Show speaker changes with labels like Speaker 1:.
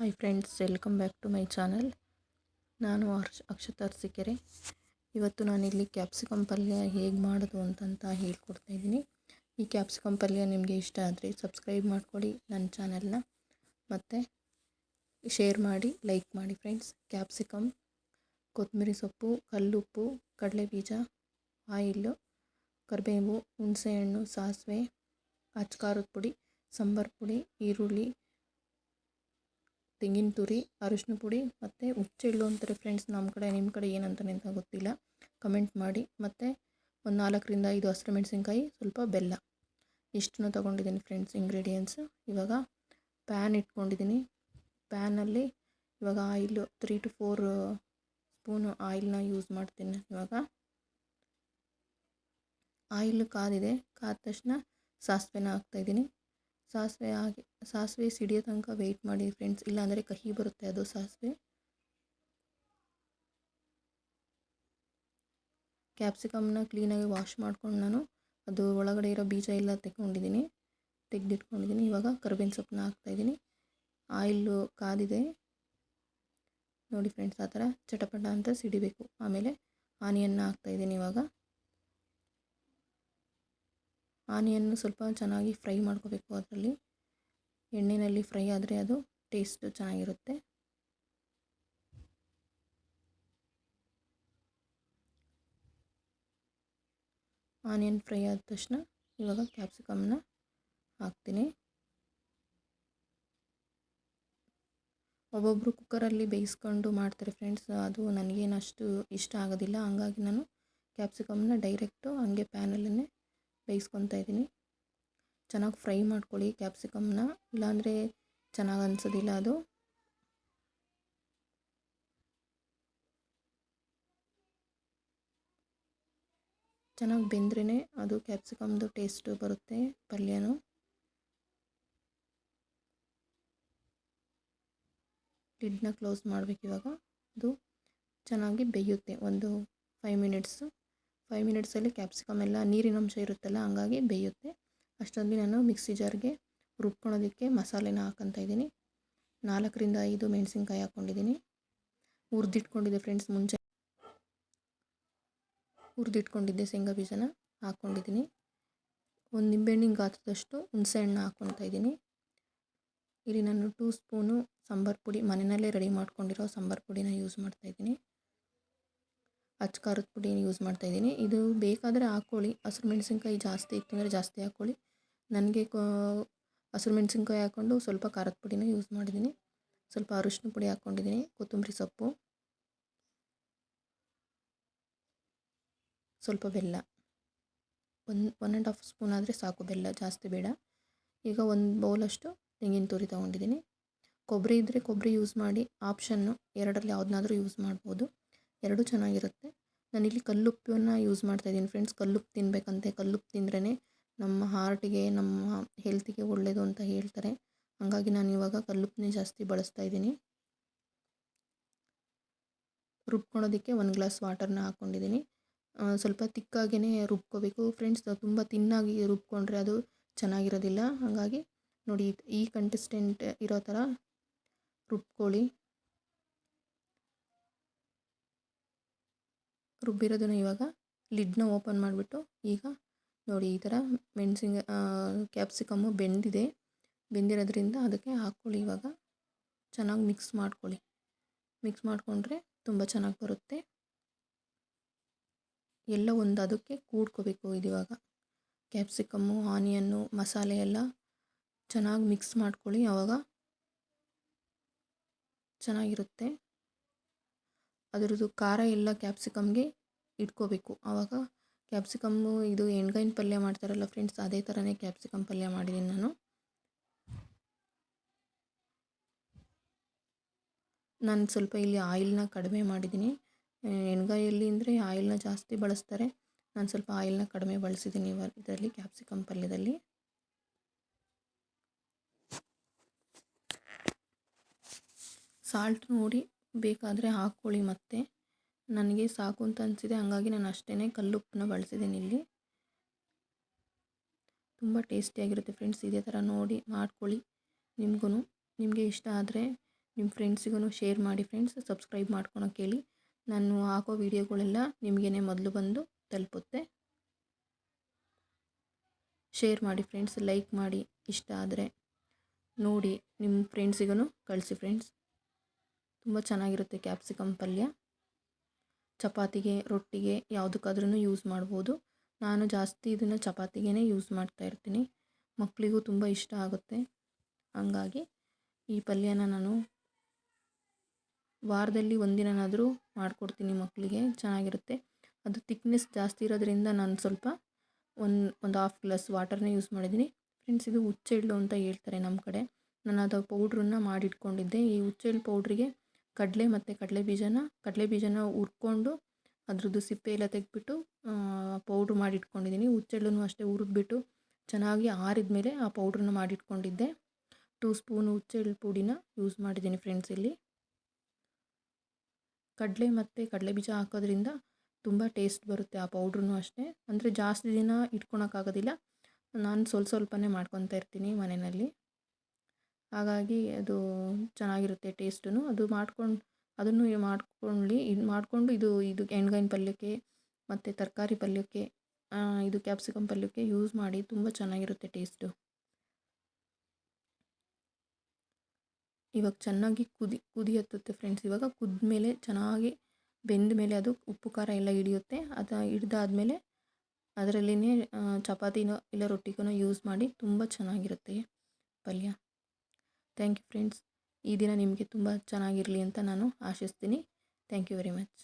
Speaker 1: Hi friends welcome back to my channel ನಾನು ಅರ್ಷ ಅಕ್ಷತಾ ಅರ್ಸಿಕೆರೆ. ಇವತ್ತು ನಾನಿಲ್ಲಿ ಕ್ಯಾಪ್ಸಿಕಮ್ ಪಲ್ಯ ಹೇಗೆ ಮಾಡೋದು ಅಂತಂತ ಹೇಳ್ಕೊಡ್ತಾ ಇದ್ದೀನಿ. ಈ ಕ್ಯಾಪ್ಸಿಕಮ್ ಪಲ್ಯ ನಿಮಗೆ ಇಷ್ಟ ಆದರೆ ಸಬ್ಸ್ಕ್ರೈಬ್ ಮಾಡಿಕೊಡಿ ನನ್ನ ಚಾನಲ್ನ ಮತ್ತು ಶೇರ್ ಮಾಡಿ ಲೈಕ್ ಮಾಡಿ ಫ್ರೆಂಡ್ಸ್ ಕ್ಯಾಪ್ಸಿಕಮ್ ಕೊತ್ತಂಬರಿ ಸೊಪ್ಪು, ಕಲ್ಲುಪ್ಪು ಕಡಲೆ ಬೀಜ ಆಯಿಲ್ಲು ಕರಿಬೇವು, ಹುಣಸೆಹಣ್ಣು, ಸಾಸಿವೆ, ಅಚ್ಕಾರದ ಪುಡಿ, ಸಾಂಬಾರು ಪುಡಿ, ಈರುಳ್ಳಿ ತೆಂಗಿನ ತುರಿ, ಅರಿಶಿನ ಪುಡಿ ಮತ್ತು ಹುಚ್ಚೆಳ್ಳು ಅಂತಾರೆ ಫ್ರೆಂಡ್ಸ್ ನಮ್ಮ ಕಡೆ ನಿಮ್ಮ ಕಡೆ ಏನಂತಾನೆ ಅಂತ ಗೊತ್ತಿಲ್ಲ. ಕಮೆಂಟ್ ಮಾಡಿ. ಮತ್ತು ಒಂದು ನಾಲ್ಕರಿಂದ ಐದು ಹಸಿರು ಮೆಣಸಿನ್ಕಾಯಿ, ಸ್ವಲ್ಪ ಬೆಲ್ಲ. ಇಷ್ಟನ್ನು ತೊಗೊಂಡಿದ್ದೀನಿ ಫ್ರೆಂಡ್ಸ್ ಇಂಗ್ರೀಡಿಯೆಂಟ್ಸ್ ಇವಾಗ ಪ್ಯಾನ್ ಇಟ್ಕೊಂಡಿದ್ದೀನಿ. ಪ್ಯಾನಲ್ಲಿ ಇವಾಗ oil three to four spoon ಆಯಿಲ್ನ use ಮಾಡ್ತೀನಿ ಇವಾಗ. ಆಯಿಲ್ ಕಾದಿದೆ. ಕಾದ ತಕ್ಷಣ ಸಾಸಿವೆನ ಹಾಕ್ತಾಯಿದ್ದೀನಿ ಸಾಸಿವೆ ಹಾಕಿ ಸಾಸಿವೆ ಸಿಡಿಯೋ ತನಕ ವೆಯ್ಟ್ ಮಾಡಿ ಫ್ರೆಂಡ್ಸ್ ಇಲ್ಲಾಂದರೆ ಕಹಿ ಬರುತ್ತೆ ಅದು ಸಾಸಿವೆ. ಕ್ಯಾಪ್ಸಿಕಮ್ನ ಕ್ಲೀನಾಗಿ ವಾಶ್ ಮಾಡ್ಕೊಂಡು ನಾನು ಅದು ಒಳಗಡೆ ಇರೋ ಬೀಜ ಎಲ್ಲ ತೆಗೊಂಡಿದ್ದೀನಿ ತೆಗೆದಿಟ್ಕೊಂಡಿದ್ದೀನಿ. ಇವಾಗ ಕರ್ಬೇವಿನ ಸೊಪ್ಪನ್ನ ಹಾಕ್ತಾಯಿದ್ದೀನಿ ಆಯಿಲ್ಲು ಕಾದಿದೆ. ನೋಡಿ ಫ್ರೆಂಡ್ಸ್ ಆ ಥರ ಚಟಪಟ ಅಂತ ಸಿಡಿಬೇಕು. ಆಮೇಲೆ ಆನಿಯನ್ನ ಹಾಕ್ತಾಯಿದ್ದೀನಿ ಇವಾಗ. ಆನಿಯನ್ನು ಸ್ವಲ್ಪ ಚೆನ್ನಾಗಿ ಫ್ರೈ ಮಾಡ್ಕೋಬೇಕು ಅದರಲ್ಲಿ. ಎಣ್ಣೆಯಲ್ಲಿ ಫ್ರೈ ಆದರೆ ಅದು ಟೇಸ್ಟ್ ಚೆನ್ನಾಗಿರುತ್ತೆ. ಆನಿಯನ್ ಫ್ರೈ ಆದ ತಕ್ಷಣ ಇವಾಗ ಕ್ಯಾಪ್ಸಿಕಮ್ನ ಹಾಕ್ತೀನಿ. ಒಬ್ಬೊಬ್ಬರು ಕುಕ್ಕರಲ್ಲಿ ಬೇಯಿಸ್ಕೊಂಡು ಮಾಡ್ತಾರೆ ಫ್ರೆಂಡ್ಸ್, ಅದು ನನಗೇನು ಅಷ್ಟು ಇಷ್ಟ ಆಗೋದಿಲ್ಲ. ಹಂಗಾಗಿ ನಾನು ಕ್ಯಾಪ್ಸಿಕಮ್ನ ಡೈರೆಕ್ಟು ಹಂಗೆ ಪ್ಯಾನಲ್ಲೇ ಬೇಯಿಸ್ಕೊತಾ ಇದ್ದೀನಿ. ಚೆನ್ನಾಗಿ ಫ್ರೈ ಮಾಡ್ಕೊಳ್ಳಿ ಕ್ಯಾಪ್ಸಿಕಮ್ನ. ಇಲ್ಲಾಂದರೆ ಚೆನ್ನಾಗಿ ಅನ್ಸೋದಿಲ್ಲ ಅದು. ಚೆನ್ನಾಗಿ ಬೆಂದ್ರೇ ಅದು ಕ್ಯಾಪ್ಸಿಕಮ್ದು ಟೇಸ್ಟು ಬರುತ್ತೆ ಪಲ್ಯನೂ. ಲಿಡ್ನ ಕ್ಲೋಸ್ ಮಾಡಬೇಕು ಇವಾಗ ಅದು ಚೆನ್ನಾಗಿ ಬೇಯುತ್ತೆ ಒಂದು ಫೈವ್ ಮಿನಿಟ್ಸು. ಫೈವ್ ಮಿನಿಟ್ಸಲ್ಲಿ ಕ್ಯಾಪ್ಸಿಕಮ್ ಎಲ್ಲ, ನೀರಿನ ಅಂಶ ಇರುತ್ತಲ್ಲ, ಹಂಗಾಗಿ ಬೇಯುತ್ತೆ. ಅಷ್ಟೊಂದು ನಾನು ಮಿಕ್ಸಿ ಜಾರ್ಗೆ ರುಬ್ಕೊಳೋದಕ್ಕೆ ಮಸಾಲೆನ ಹಾಕೊತಾ ಇದ್ದೀನಿ. ನಾಲ್ಕರಿಂದ ಐದು ಮೆಣಸಿನ್ಕಾಯಿ ಹಾಕ್ಕೊಂಡಿದ್ದೀನಿ ಹುರಿದಿಟ್ಕೊಂಡಿದ್ದೆ ಫ್ರೆಂಡ್ಸ್ ಮುಂಚೆ ಹುರಿದಿಟ್ಕೊಂಡಿದ್ದೆ ಶೇಂಗಾ ಬೀಜನ ಹಾಕ್ಕೊಂಡಿದ್ದೀನಿ ಒಂದು ನಿಂಬೆಹಣ್ಣಿನ ಗಾತ್ರದಷ್ಟು ಹುಣಸೆಹಣ್ಣು ಹಾಕ್ಕೊತಾ ಇದ್ದೀನಿ. ಇಲ್ಲಿ ನಾನು ಟೂ ಸ್ಪೂನು ಸಾಂಬಾರು ಪುಡಿ ಮನೆಯಲ್ಲೇ ರೆಡಿ ಮಾಡ್ಕೊಂಡಿರೋ ಸಾಂಬಾರು ಪುಡಿನ ಯೂಸ್ ಮಾಡ್ತಾಯಿದ್ದೀನಿ ಅಚ್ಚ ಖಾರದ ಪುಡಿ ಯೂಸ್ ಮಾಡ್ತಾಯಿದ್ದೀನಿ ಇದು ಬೇಕಾದರೆ ಹಾಕ್ಕೊಳ್ಳಿ. ಹಸಿರು ಮೆಣಸಿನ್ಕಾಯಿ ಜಾಸ್ತಿ ಇತ್ತು ಅಂದರೆ ಜಾಸ್ತಿ ಹಾಕ್ಕೊಳ್ಳಿ. ನನಗೆ ಹಸಿರು ಮೆಣಸಿನ್ಕಾಯಿ ಹಾಕ್ಕೊಂಡು ಸ್ವಲ್ಪ ಖಾರದ ಪುಡಿನ ಯೂಸ್ ಮಾಡಿದ್ದೀನಿ. ಸ್ವಲ್ಪ ಅರಿಶಿನ ಪುಡಿ ಹಾಕ್ಕೊಂಡಿದ್ದೀನಿ. ಕೊತ್ತಂಬರಿ ಸೊಪ್ಪು. ಸ್ವಲ್ಪ ಬೆಲ್ಲ. ಒಂದು ಒನ್ ಆ್ಯಂಡ್ ಹಾಫ್ ಸ್ಪೂನ್ ಆದರೆ ಸಾಕು. ಬೆಲ್ಲ ಜಾಸ್ತಿ ಬೇಡ. ಈಗ ಒಂದು ಬೌಲಷ್ಟು ತೆಂಗಿನ ತುರಿ ತೊಗೊಂಡಿದ್ದೀನಿ. ಕೊಬ್ಬರಿ ಇದ್ದರೆ ಕೊಬ್ಬರಿ ಯೂಸ್ ಮಾಡಿ. ಆಪ್ಷನ್ನು ಎರಡರಲ್ಲಿ ಯಾವುದನ್ನಾದರೂ ಯೂಸ್ ಮಾಡ್ಬೋದು. ಎರಡೂ ಚೆನ್ನಾಗಿರುತ್ತೆ. ನಾನಿಲ್ಲಿ ಕಲ್ಲುಪ್ಪನ್ನು ಯೂಸ್ ಮಾಡ್ತಾಯಿದ್ದೀನಿ ಫ್ರೆಂಡ್ಸ್ ಕಲ್ಲುಪ್ಪು ತಿನ್ನಬೇಕಂತೆ ಕಲ್ಲುಪ್ಪು ತಿಂದ್ರೇ ನಮ್ಮ ಹಾರ್ಟಿಗೆ ನಮ್ಮ ಹೆಲ್ತಿಗೆ ಒಳ್ಳೆಯದು ಅಂತ ಹೇಳ್ತಾರೆ. ಹಾಗಾಗಿ ನಾನು ಇವಾಗ ಕಲ್ಲುಪ್ಪನ್ನೇ ಜಾಸ್ತಿ ಬಳಸ್ತಾ ಇದ್ದೀನಿ. ರುಬ್ಕೊಳೋದಕ್ಕೆ ಒಂದು ಗ್ಲಾಸ್ ವಾಟರ್ನ ಹಾಕ್ಕೊಂಡಿದ್ದೀನಿ ಸ್ವಲ್ಪ ತಿಕ್ಕಾಗೇ ರುಬ್ಕೋಬೇಕು. ಫ್ರೆಂಡ್ಸ್ ತುಂಬ ತಿನ್ನಾಗಿ ರುಬ್ಕೊಂಡ್ರೆ ಅದು ಚೆನ್ನಾಗಿರೋದಿಲ್ಲ. ಹಾಗಾಗಿ ನೋಡಿ, ಈ ಕಂಟೆಸ್ಟೆಂಟ್ ಇರೋ ಥರ ರುಬ್ಕೊಳ್ಳಿ. ರುಬ್ಬಿರೋದನ್ನು ಇವಾಗ ಲಿಡ್ನ ಓಪನ್ ಮಾಡಿಬಿಟ್ಟು ಈಗ ನೋಡಿ ಈ ಥರ ಮೆಣಸಿನ ಕ್ಯಾಪ್ಸಿಕಮ್ಮು ಬೆಂದಿದೆ. ಬೆಂದಿರೋದ್ರಿಂದ ಅದಕ್ಕೆ ಹಾಕ್ಕೊಳ್ಳಿ ಇವಾಗ. ಚೆನ್ನಾಗಿ ಮಿಕ್ಸ್ ಮಾಡ್ಕೊಳ್ಳಿ. ಮಿಕ್ಸ್ ಮಾಡಿಕೊಂಡ್ರೆ ತುಂಬ ಚೆನ್ನಾಗಿ ಬರುತ್ತೆ. ಎಲ್ಲ ಒಂದು ಅದಕ್ಕೆ ಕೂಡ್ಕೋಬೇಕು ಇದಿವಾಗ ಕ್ಯಾಪ್ಸಿಕಮ್ಮು, ಆನಿಯನ್ನು, ಮಸಾಲೆ ಎಲ್ಲ ಚೆನ್ನಾಗಿ ಮಿಕ್ಸ್ ಮಾಡ್ಕೊಳ್ಳಿ. ಆವಾಗ ಚೆನ್ನಾಗಿರುತ್ತೆ. ಅದರದ್ದು ಖಾರ ಎಲ್ಲ ಕ್ಯಾಪ್ಸಿಕಮ್ಗೆ ಇಟ್ಕೋಬೇಕು. ಆವಾಗ ಕ್ಯಾಪ್ಸಿಕಮ್ಮು ಇದು ಎಣ್ಗಾಯಿನ ಪಲ್ಯ ಮಾಡ್ತಾರಲ್ಲ ಫ್ರೆಂಡ್ಸ್ ಅದೇ ಥರನೇ ಕ್ಯಾಪ್ಸಿಕಮ್ ಪಲ್ಯ ಮಾಡಿದ್ದೀನಿ ನಾನು. ನಾನು ಸ್ವಲ್ಪ ಇಲ್ಲಿ ಆಯಿಲ್ನ ಕಡಿಮೆ ಮಾಡಿದ್ದೀನಿ ಎಣ್ಗಾಯಲ್ಲಿ ಅಂದರೆ ಆಯಿಲ್ನ ಜಾಸ್ತಿ ಬಳಸ್ತಾರೆ. ನಾನು ಸ್ವಲ್ಪ ಆಯಿಲ್ನ ಕಡಿಮೆ ಬಳಸಿದ್ದೀನಿ ಇದರಲ್ಲಿ ಕ್ಯಾಪ್ಸಿಕಮ್ ಪಲ್ಯದಲ್ಲಿ. ಸಾಲ್ಟ್ ನೋಡಿ ಬೇಕಾದರೆ ಹಾಕ್ಕೊಳ್ಳಿ ಮತ್ತೆ. ನನಗೆ ಸಾಕು ಅಂತ ಅನಿಸಿದೆ. ಹಾಗಾಗಿ ನಾನು ಅಷ್ಟೇ ಕಲ್ಲುಪ್ಪನ್ನ ಬಳಸಿದ್ದೀನಿ ಇಲ್ಲಿ. ತುಂಬ ಟೇಸ್ಟಿಯಾಗಿರುತ್ತೆ ಫ್ರೆಂಡ್ಸ್. ಇದೇ ಥರ ನೋಡಿ ಮಾಡ್ಕೊಳ್ಳಿ. ನಿಮಗೂ ನಿಮಗೆ ಇಷ್ಟ ಆದರೆ ನಿಮ್ಮ ಫ್ರೆಂಡ್ಸಿಗೂ ಶೇರ್ ಮಾಡಿ ಫ್ರೆಂಡ್ಸ್. ಸಬ್ಸ್ಕ್ರೈಬ್ ಮಾಡ್ಕೊಳೋ ಕೇಳಿ. ನಾನು ಹಾಕೋ ವೀಡಿಯೋಗಳೆಲ್ಲ ನಿಮಗೇನೆ ಮೊದಲು ಬಂದು ತಲುಪುತ್ತೆ. ಶೇರ್ ಮಾಡಿ ಫ್ರೆಂಡ್ಸ್. ಲೈಕ್ ಮಾಡಿ ಇಷ್ಟ ಆದರೆ ನೋಡಿ ನಿಮ್ಮ ಫ್ರೆಂಡ್ಸಿಗೂ ಕಳಿಸಿ ಫ್ರೆಂಡ್ಸ್. ತುಂಬ ಚೆನ್ನಾಗಿರುತ್ತೆ ಕ್ಯಾಪ್ಸಿಕಮ್ ಪಲ್ಯ. ಚಪಾತಿಗೆ, ರೊಟ್ಟಿಗೆ ಯಾವುದಕ್ಕಾದ್ರೂ ಯೂಸ್ ಮಾಡ್ಬೋದು. ನಾನು ಜಾಸ್ತಿ ಇದನ್ನು ಚಪಾತಿಗೆ ಯೂಸ್ ಮಾಡ್ತಾ ಇರ್ತೀನಿ. ಮಕ್ಕಳಿಗೂ ತುಂಬ ಇಷ್ಟ ಆಗುತ್ತೆ. ಹಂಗಾಗಿ ಈ ಪಲ್ಯನ ನಾನು ವಾರದಲ್ಲಿ ಒಂದಿನನಾದರೂ ಮಾಡಿಕೊಡ್ತೀನಿ ಮಕ್ಕಳಿಗೆ ಚೆನ್ನಾಗಿರುತ್ತೆ. ಅದು ತಿಕ್ನೆಸ್ ಜಾಸ್ತಿ ಇರೋದ್ರಿಂದ ನಾನು ಸ್ವಲ್ಪ ಒಂದು ಒಂದು ಹಾಫ್ ಗ್ಲಾಸ್ ವಾಟರ್ನೇ ಯೂಸ್ ಮಾಡಿದ್ದೀನಿ. ಫ್ರೆಂಡ್ಸ್ ಇದು ಹುಚ್ಚೆಳ್ಳು ಅಂತ ಹೇಳ್ತಾರೆ ನಮ್ಮ ಕಡೆ. ನಾನು ಅದು ಪೌಡ್ರನ್ನ ಮಾಡಿಟ್ಕೊಂಡಿದ್ದೆ. ಈ ಹುಚ್ಚೆಳ್ಳು ಪೌಡ್ರಿಗೆ ಕಡಲೆ ಮತ್ತು ಕಡಲೆ ಬೀಜನ ಕಡಲೆ ಬೀಜನ ಹುರ್ಕೊಂಡು ಅದ್ರದ್ದು ಸಿಪ್ಪೆ ಎಲ್ಲ ತೆಗೆದ್ಬಿಟ್ಟು ಪೌಡ್ರ್ ಮಾಡಿಟ್ಕೊಂಡಿದ್ದೀನಿ. ಹುಚ್ಚೆಳ್ಳನ್ನು ಅಷ್ಟೇ ಹುರಿದ್ಬಿಟ್ಟು ಚೆನ್ನಾಗಿ ಆರಿದ ಮೇಲೆ ಆ ಪೌಡ್ರನ್ನ ಮಾಡಿಟ್ಕೊಂಡಿದ್ದೆ. ಟೂ ಸ್ಪೂನ್ ಹುಚ್ಚೆಳ್ಳು ಪುಡಿನ ಯೂಸ್ ಮಾಡಿದ್ದೀನಿ ಫ್ರೆಂಡ್ಸ್ ಇಲ್ಲಿ. ಕಡಲೆ ಮತ್ತು ಕಡಲೆ ಬೀಜ ಹಾಕೋದ್ರಿಂದ ತುಂಬ ಟೇಸ್ಟ್ ಬರುತ್ತೆ ಆ ಪೌಡ್ರೂ ಅಷ್ಟೇ. ಅಂದರೆ ಜಾಸ್ತಿ ದಿನ ಇಟ್ಕೊಳಕ್ಕಾಗೋದಿಲ್ಲ. ನಾನು ಸ್ವಲ್ಪ ಸ್ವಲ್ಪನೇ ಮಾಡ್ಕೊತಾ ಇರ್ತೀನಿ ಮನೆಯಲ್ಲಿ. ಹಾಗಾಗಿ ಅದು ಚೆನ್ನಾಗಿರುತ್ತೆ ಟೇಸ್ಟೂ ಅದು ಮಾಡ್ಕೊಂಡು, ಅದನ್ನು ಮಾಡ್ಕೊಳ್ಳಿ ಇದು ಮಾಡಿಕೊಂಡು ಇದು ಇದು ಎಣ್ಗಾಯಿನ ಪಲ್ಯಕ್ಕೆ ಮತ್ತು ತರಕಾರಿ ಪಲ್ಯಕ್ಕೆ ಇದು ಕ್ಯಾಪ್ಸಿಕಮ್ ಪಲ್ಯಕ್ಕೆ ಯೂಸ್ ಮಾಡಿ ತುಂಬ ಚೆನ್ನಾಗಿರುತ್ತೆ ಟೇಸ್ಟು. ಇವಾಗ ಚೆನ್ನಾಗಿ ಕುದಿ ಕುದಿ ಹತ್ತುತ್ತೆ ಫ್ರೆಂಡ್ಸ್. ಇವಾಗ ಕುದ್ಮೇಲೆ ಚೆನ್ನಾಗಿ ಬೆಂದ ಮೇಲೆ ಅದು ಉಪ್ಪು, ಖಾರ ಎಲ್ಲ ಹಿಡಿಯುತ್ತೆ. ಅದು ಹಿಡ್ದಾದ್ಮೇಲೆ ಅದರಲ್ಲಿನೇ ಚಪಾತಿನೋ ಇಲ್ಲ ರೊಟ್ಟಿಗೋ ಯೂಸ್ ಮಾಡಿ ತುಂಬ ಚೆನ್ನಾಗಿರುತ್ತೆ ಪಲ್ಯ. Thank you friends. ಈ ದಿನ ನಿಮಗೆ ತುಂಬ ಚೆನ್ನಾಗಿರಲಿ ಅಂತ ನಾನು ಆಶಿಸ್ತೀನಿ. Thank you very much.